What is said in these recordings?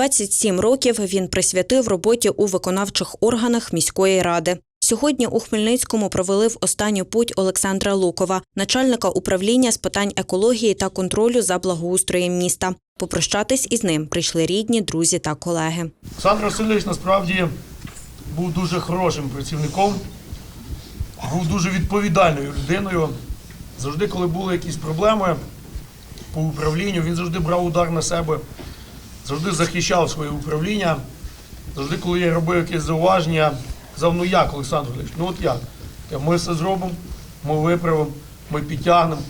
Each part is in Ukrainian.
27 років він присвятив роботі у виконавчих органах міської ради. Сьогодні у Хмельницькому провели в останню путь Олександра Лукова, начальника управління з питань екології та контролю за благоустроєм міста. Попрощатись із ним прийшли рідні, друзі та колеги. Олександр Васильович насправді був дуже хорошим працівником, був дуже відповідальною людиною. Завжди, коли були якісь проблеми по управлінню, він завжди брав удар на себе, завжди захищав своє управління. Завжди, коли я робив якесь зауваження, казав, ну як, Олександр Васильович, ну от як? Ми все зробимо, ми виправимо, ми підтягнемо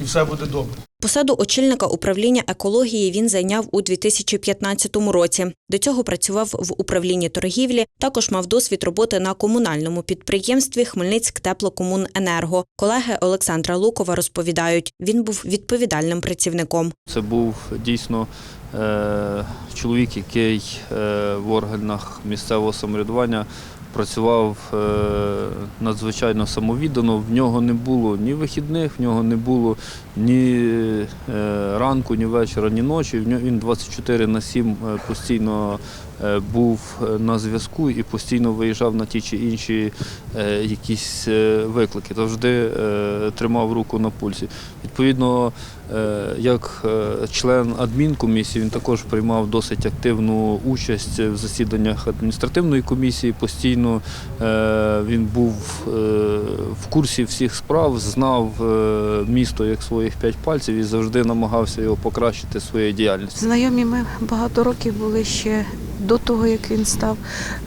і все буде добре. Посаду очільника управління екології він зайняв у 2015 році. До цього працював в управлінні торгівлі. Також мав досвід роботи на комунальному підприємстві Хмельницьк Теплокомуненерго. Колеги Олександра Лукова розповідають, він був відповідальним працівником. Це був дійсно е, чоловік, який е, в органах місцевого самоврядування працював е, надзвичайно самовіддано. В нього не було ні вихідних, в нього не було ні е, ранку, ні вечора, ні ночі. В нього він 24 на 7 е, постійно був е, на зв'язку і постійно виїжджав на ті чи інші е, якісь е, виклики. Завжди е, тримав руку на пульсі. Відповідно, е, як е, член адмінкомісії, він також приймав досить активну участь в засіданнях адміністративної комісії. Постійно е, він був е, в курсі всіх справ, знав е, місто як своїх п'ять пальців і завжди намагався його покращити своєю діяльністю. Знайомі ми багато років були ще до того, як він став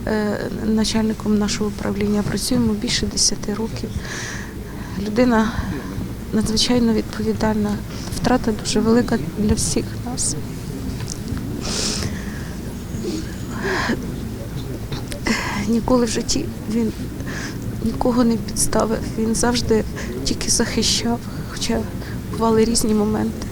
е, начальником нашого управління. Працюємо більше 10 років. Людина надзвичайно відповідальна. Втрата дуже велика для всіх нас. Ніколи в житті він нікого не підставив. Він завжди тільки захищав, хоча бували різні моменти.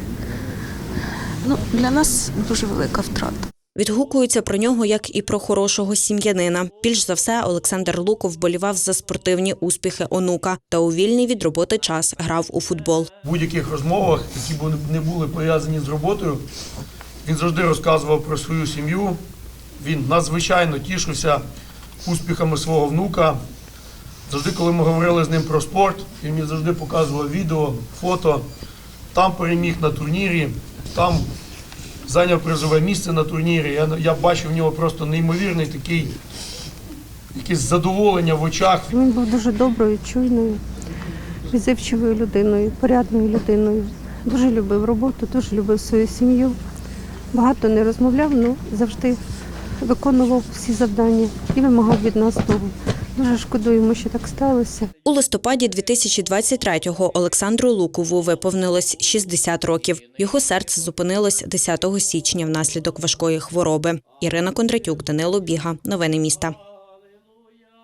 Ну, для нас дуже велика втрата. Відгукуються про нього як і про хорошого сім'янина. Більш за все, Олександр Луков вболівав за спортивні успіхи онука та у вільний від роботи час грав у футбол. В будь-яких розмовах, які б не були пов'язані з роботою, він завжди розказував про свою сім'ю. Він надзвичайно тішився успіхами свого внука. Завжди, коли ми говорили з ним про спорт, він мені завжди показував відео, фото. Там переміг на турнірі, там зайняв призове місце на турнірі. Я, я бачив в нього просто неймовірний такий якесь задоволення в очах. Він був дуже доброю, чуйною, відзивчивою людиною, порядною людиною. Дуже любив роботу, дуже любив свою сім'ю. Багато не розмовляв, але завжди виконував всі завдання і вимагав від нас того. Дуже шкодуємо, що так сталося. У листопаді 2023-го Олександру Лукову виповнилось 60 років. Його серце зупинилось 10 січня внаслідок важкої хвороби. Ірина Кондратюк, Данило Біга. Новини міста.